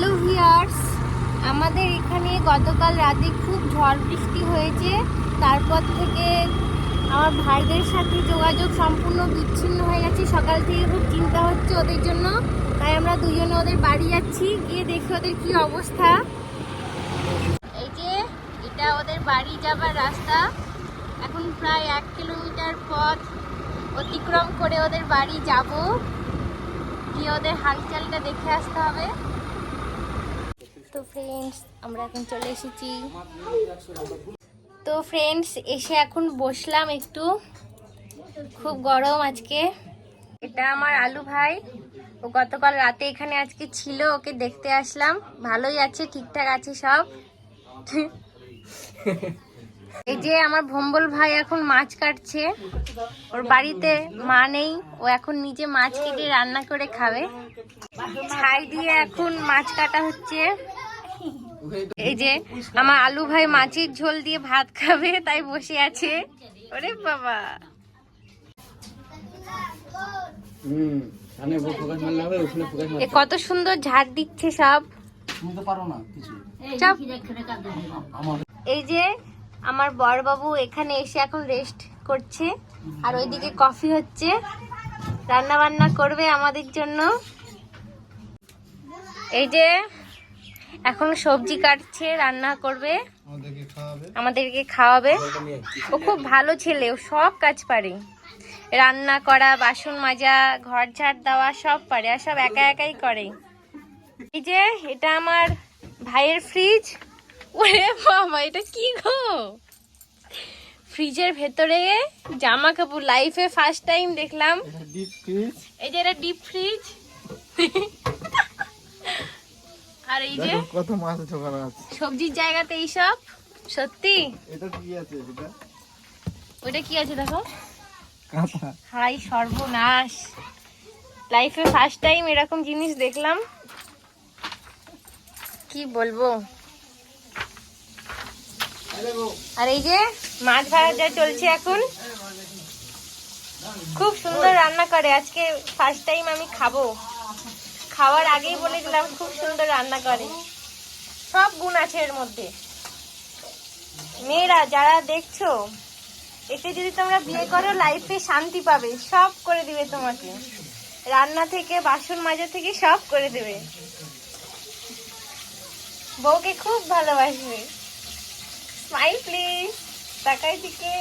Hello viewers আমাদের এখানে গতকাল রাতে খুব ঝড় বৃষ্টি হয়েছে। তারপর থেকে আমার ভাইদের সাথে যোগাযোগ সম্পূর্ণ বিচ্ছিন্ন হয়ে গেছে। সকাল থেকে খুব চিন্তা হচ্ছে ওদের জন্য। তাই আমরা দুজনে ওদের বাড়ি যাচ্ছি। গিয়ে দেখি ওদের কি অবস্থা। এই যে, এটা ওদের বাড়ি যাবার রাস্তা। এখন প্রায় এক কিলোমিটার পথ অতিক্রম করে ওদের বাড়ি যাব। গিয়ে ওদের হালচালটা দেখে আসতে হবে। তো ফ্রেন্ডস আমরা এখন চলে এসেছি। তো ফ্রেন্ডস এসে এখন বসলাম একটু। খুব গরম আজকে। এটা আমার আলু ভাই। ও গতকাল রাতে এখানে আজকে ছিল, ওকে দেখতে আসলাম। ভালোই আছে, ঠিকঠাক আছে সব। এই যে আমার ভম্বল ভাই এখন মাছ কাটছে। ওর বাড়িতে মা নেই, ও এখন নিজে মাছ কেটে রান্না করে খাবে। ছাই দিয়ে এখন মাছ কাটা হচ্ছে। এই যে আমার আলু ভাই মাছের ঝোল দিয়ে ভাত খাবে তাই বসে আছে। ওরে বাবা। কত সুন্দর ঝাড় দিচ্ছে সব। এই যে আমার বড়বাবু এখানে এসে এখন রেস্ট করছে আর ওইদিকে কফি হচ্ছে। রান্না বান্না করবে আমাদের জন্য। এই যে এখন সবজি কাটছে রান্না করবে। আমাদেরকে খাওয়াবে। ও খুব ভালো ছেলে ও সব কাজ পারে। রান্না করা বাসন মাজা ঘর ঝাড় দেওয়া সব পারে আর সব একা একাই করে। এই যে এটা আমার ভাইয়ের ফ্রিজ ওরে বাবা এটা কি গো? ফ্রিজের ভেতরে জামা কাপড় লাইফে ফার্স্ট টাইম দেখলাম। এই যে এটা ডিপ ফ্রিজ যে কত মাছ ঢোকানো আছে। সবজির জায়গাতে এইসব? সত্যি? এটা কি আছে এটা? ওটা কি আছে দেখো? কাঁথা হাই সর্বনাশ। লাইফে ফার্স্ট টাইম এরকম জিনিস দেখলাম। কি বলব? আর এই যে মাছ ভাজা চলছে এখন খুব সুন্দর রান্না করে। আজকে ফার্স্ট টাইম আমি খাব। খাওয়ার আগেই বলে দিলাম, খুব সুন্দর রান্না করে। সব গুণ আছে এর মধ্যে। মেয়েরা, যারা দেখছ, এতে যদি তোমরা বিয়ে করো লাইফে শান্তি পাবে। সব করে দিবে তোমাকে। রান্না থেকে, বাসন মাজা থেকে সব করে দেবে। বউকে খুব ভালোবাসবে। স্মাইল প্লিজ তাকাই দিকে।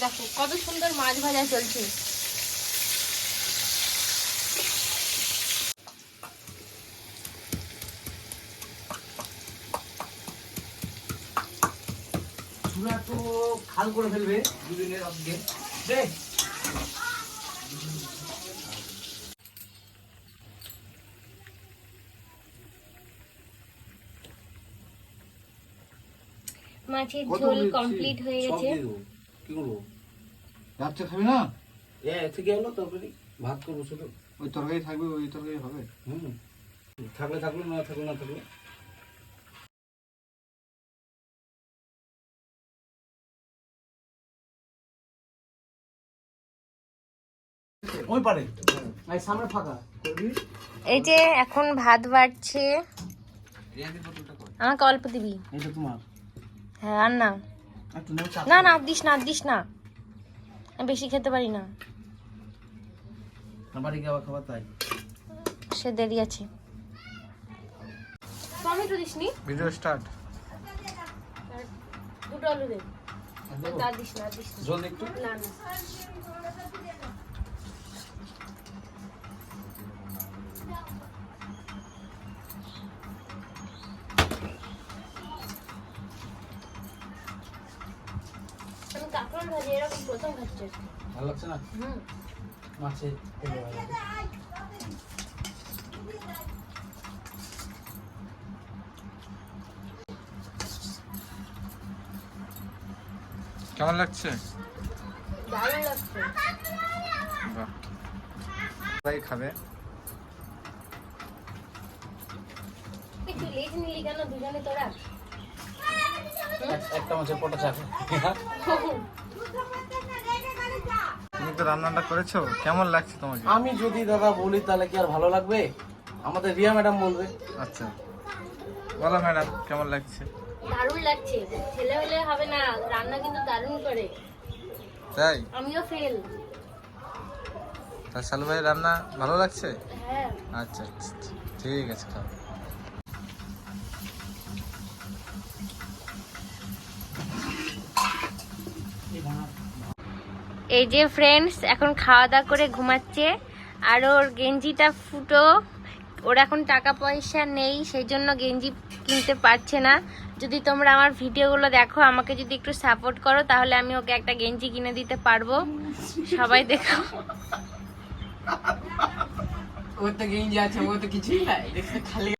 দেখো, কত সুন্দর মাছ ভাজা চলছে। পুরা তো খাল করে ফেলবে দুদিনের আজকে। দে। মাছের ঝোল কমপ্লিট হয়ে গেছে। কি করব? রাত্রে খাবি না? এ থেকে এলো তরকারি। ভাত করব শুধু। ওই তরকারি থাকবে ওই তরকারি হবে। হুম। থাকলে থাকলে না থাকলে না থাকলে। ওই পারে। এই সামনে ফাঁকা। এই যে এখন ভাত বাড়ছে। আমাকে অল্প দিবি। এটা তোমার? হ্যাঁ আর না। না না দিস না দিস না। আমি বেশি খেতে পারি না। বাড়ি যাওয়া খাবার তাই। সে দেরি আছে। টমেটো দিস নি ভিডিও স্টার্ট। দুটো আলু দে। আর দিস না দিস না। জলদি একটু। না না। কাঁকরোল ভাজি এরকম প্রথম খাচ্ছি ভালো লাগছে না হুম মাছে ভালো কেমন লাগছে দারুণ লাগছে বাহ খাবে লেজ নিলি কেন? দুজনে তোরা? একটা মাছের পটা চাপে। তুমি তো রান্নাটা করেছ? কেমন লাগছে তোমাকে আমি যদি দাদা বলি তাহলে কি আর ভালো লাগবে? আমাদের রিয়া ম্যাডাম বলবে। আচ্ছা। বলো ম্যাডাম কেমন লাগছে? দারুণ লাগছে। ছেলে হলে হবে না রান্না কিন্তু দারুণ করে। তাই? আমিও ফেল তা সালু ভাই রান্না ভালো লাগছে? হ্যাঁ। আচ্ছা আচ্ছা আচ্ছা। ঠিক আছে খাও। এই যে ফ্রেন্ডস এখন খাওয়া দাওয়া করে ঘুমাচ্ছে। আর ওর গেঞ্জিটা ফুটো। ওর এখন টাকা পয়সা নেই, সেই জন্য গেঞ্জি কিনতে পারছে না। যদি তোমরা আমার ভিডিওগুলো দেখো, আমাকে যদি একটু সাপোর্ট করো, তাহলে আমি ওকে একটা গেঞ্জি কিনে দিতে পারব। সবাই দেখো। ও তো গেঞ্জি আছে ও তো কিছুই নাই। খালি